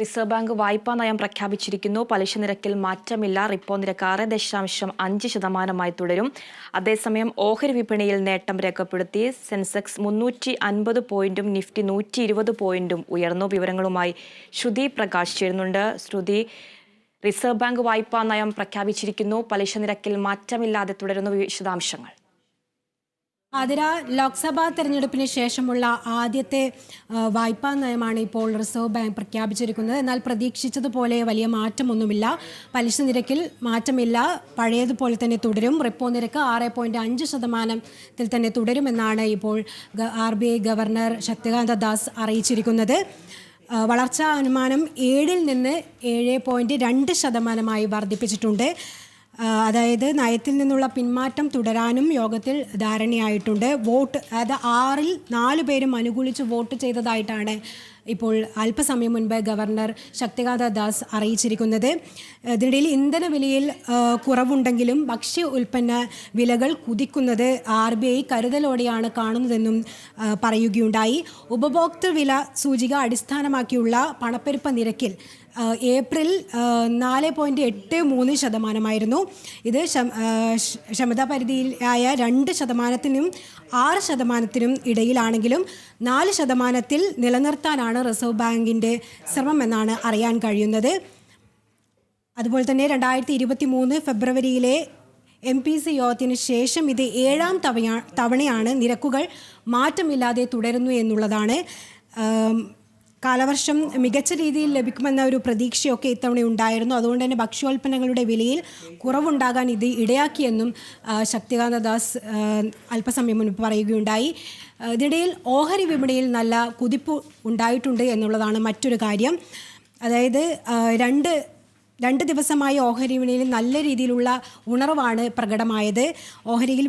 Reserve bank വായ്പാ നയം പ്രഖ്യാപിച്ചിരിക്കുന്നു. പലിശ നിരക്കിൽ മാറ്റമില്ല. റിപ്പോ നിരക്ക് ആറ് ദശാംശം അഞ്ച് ശതമാനമായി തുടരും. അതേസമയം ഓഹരി വിപണിയിൽ നേട്ടം രേഖപ്പെടുത്തി. സെൻസെക്സ് മുന്നൂറ്റി അൻപത് പോയിന്റും നിഫ്റ്റി നൂറ്റി ഇരുപത് പോയിന്റും ഉയർന്നു. വിവരങ്ങളുമായി ശ്രുതി പ്രകാശ് ചേരുന്നുണ്ട്. ശ്രുതി റിസർവ് ബാങ്ക് വായ്പാ നയം പ്രഖ്യാപിച്ചിരിക്കുന്നു. പലിശ നിരക്കിൽ മാറ്റമില്ലാതെ തുടരുന്നു വിശദാംശങ്ങൾ. അതിര ലോക്സഭാ തെരഞ്ഞെടുപ്പിന് ശേഷമുള്ള ആദ്യത്തെ വായ്പാ നയമാണ് ഇപ്പോൾ റിസർവ് ബാങ്ക് പ്രഖ്യാപിച്ചിരിക്കുന്നത്. എന്നാൽ പ്രതീക്ഷിച്ചതുപോലെ വലിയ മാറ്റമൊന്നുമില്ല. പലിശ നിരക്കിൽ മാറ്റമില്ല. പഴയതുപോലെ തന്നെ തുടരും. റിപ്പോ നിരക്ക് ആറ് പോയിന്റ് അഞ്ച് ശതമാനത്തിൽ തന്നെ തുടരുമെന്നാണ് ഇപ്പോൾ R B I governor Shaktikanta Das അറിയിച്ചിരിക്കുന്നത്. വളർച്ചാ അനുമാനം ഏഴിൽ നിന്ന് ഏഴ് പോയിന്റ് രണ്ട് ശതമാനമായി വർദ്ധിപ്പിച്ചിട്ടുണ്ട്. അതായത് നയത്തിൽ നിന്നുള്ള പിന്മാറ്റം തുടരാനും യോഗത്തിൽ ധാരണയായിട്ടുണ്ട്. വോട്ട് അതായത് ആറിൽ നാല് പേരും അനുകൂലിച്ച് വോട്ട് ചെയ്തതായിട്ടാണ് ഇപ്പോൾ അല്പസമയം മുൻപ് ഗവർണർ ശക്തികാന്ത ദാസ് അറിയിച്ചിരിക്കുന്നത് ഇതിനിടയിൽ ഇന്ധന വിലയിൽ കുറവുണ്ടെങ്കിലും ഭക്ഷ്യ ഉൽപ്പന്ന വിലകൾ കുതിക്കുന്നത് ആർ ബി ഐ കരുതലോടെയാണ് കാണുന്നതെന്നും പറയുകയുണ്ടായി. ഉപഭോക്തൃ വില സൂചിക അടിസ്ഥാനമാക്കിയുള്ള പണപ്പെരുപ്പ നിരക്കിൽ ഏപ്രിൽ നാല് പോയിന്റ് എട്ട് മൂന്ന് ശതമാനമായിരുന്നു. ഇത് ക്ഷമതാ പരിധിയിലായ രണ്ട് ശതമാനത്തിനും ആറ് ശതമാനത്തിനും ഇടയിലാണെങ്കിലും നാല് ശതമാനത്തിൽ നിലനിർത്താനാണ് റിസർവ് ബാങ്കിന്റെ ശ്രമം എന്നാണ് അറിയാൻ കഴിയുന്നത്. അതുപോലെ തന്നെ രണ്ടായിരത്തി ഇരുപത്തി മൂന്ന് ഫെബ്രുവരിയിലെ എം പി സി യോഗത്തിന് ശേഷം ഇത് ഏഴാം തവണ തവണയാണ് നിരക്കുകൾ മാറ്റമില്ലാതെ തുടരുന്നു എന്നുള്ളതാണ്. കാലവർഷം മികച്ച രീതിയിൽ ലഭിക്കുമെന്ന ഒരു പ്രതീക്ഷയൊക്കെ ഇത്തവണ ഉണ്ടായിരുന്നു. അതുകൊണ്ട് തന്നെ ഭക്ഷ്യോൽപ്പന്നങ്ങളുടെ വിലയിൽ കുറവുണ്ടാകാൻ ഇത് ഇടയാക്കിയെന്നും ശക്തികാന്ത ദാസ് അല്പസമയം മുൻപ് പറയുകയുണ്ടായി. ഇതിനിടയിൽ ഓഹരി വിപണിയിൽ നല്ല കുതിപ്പ് ഉണ്ടായിട്ടുണ്ട് എന്നുള്ളതാണ് മറ്റൊരു കാര്യം. അതായത് രണ്ട് രണ്ട് ദിവസമായി ഓഹരി വിപണിയിൽ നല്ല രീതിയിലുള്ള ഉണർവാണ് പ്രകടമായത്. ഓഹരിയിൽ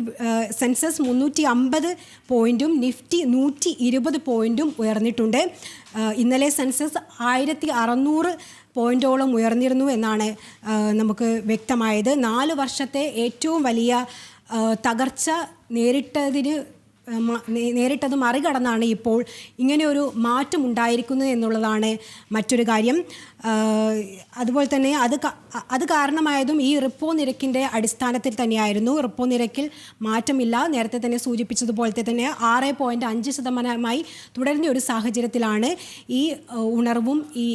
സെൻസസ് മുന്നൂറ്റി അമ്പത് പോയിന്റും നിഫ്റ്റി നൂറ്റി ഇരുപത് പോയിന്റും ഉയർന്നിട്ടുണ്ട് ഇന്നലെ സെൻസസ് ആയിരത്തി അറുന്നൂറ് പോയിന്റോളം ഉയർന്നിരുന്നു എന്നാണ് നമുക്ക് വ്യക്തമായത്. നാല് വർഷത്തെ ഏറ്റവും വലിയ തകർച്ച നേരിട്ടതിന് നേരിട്ടത് മറികടന്നാണ് ഇപ്പോൾ ഇങ്ങനെ ഒരു മാറ്റം ഉണ്ടായിരിക്കുന്നത് എന്നുള്ളതാണ് മറ്റൊരു കാര്യം. അതുപോലെ തന്നെ അത് അത് കാരണമായതും ഈ റിപ്പോ നിരക്കിന്റെ അടിസ്ഥാനത്തിൽ തന്നെയായിരുന്നു. റിപ്പോ നിരക്കിൽ മാറ്റമില്ല. നേരത്തെ തന്നെ സൂചിപ്പിച്ചതുപോലത്തെ തന്നെ ആറ് പോയിന്റ് അഞ്ച് ശതമാനമായി തുടരുന്ന ഒരു സാഹചര്യത്തിലാണ് ഈ ഉണർവും ഈ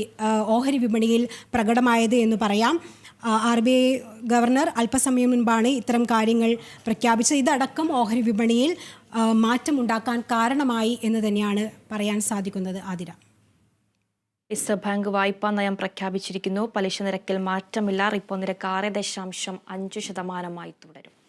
ഓഹരി വിപണിയിൽ പ്രകടമായത് എന്ന് പറയാം. ആർ ബി ഐ ഗവർണർ അല്പസമയം മുൻപാണ് ഇത്തരം കാര്യങ്ങൾ പ്രഖ്യാപിച്ചത്. ഇതടക്കം ഓഹരി വിപണിയിൽ മാറ്റം മാറ്റമുണ്ടാക്കാൻ കാരണമായി എന്ന് തന്നെയാണ് പറയാൻ സാധിക്കുന്നത് ആതിര. റിസർവ് ബാങ്ക് വായ്പാ നയം പ്രഖ്യാപിച്ചിരിക്കുന്നു. പലിശ നിരക്കിൽ മാറ്റമില്ല. റിപ്പോ നിരക്ക് ആറ് ദശാംശം അഞ്ച് ശതമാനമായി തുടരും.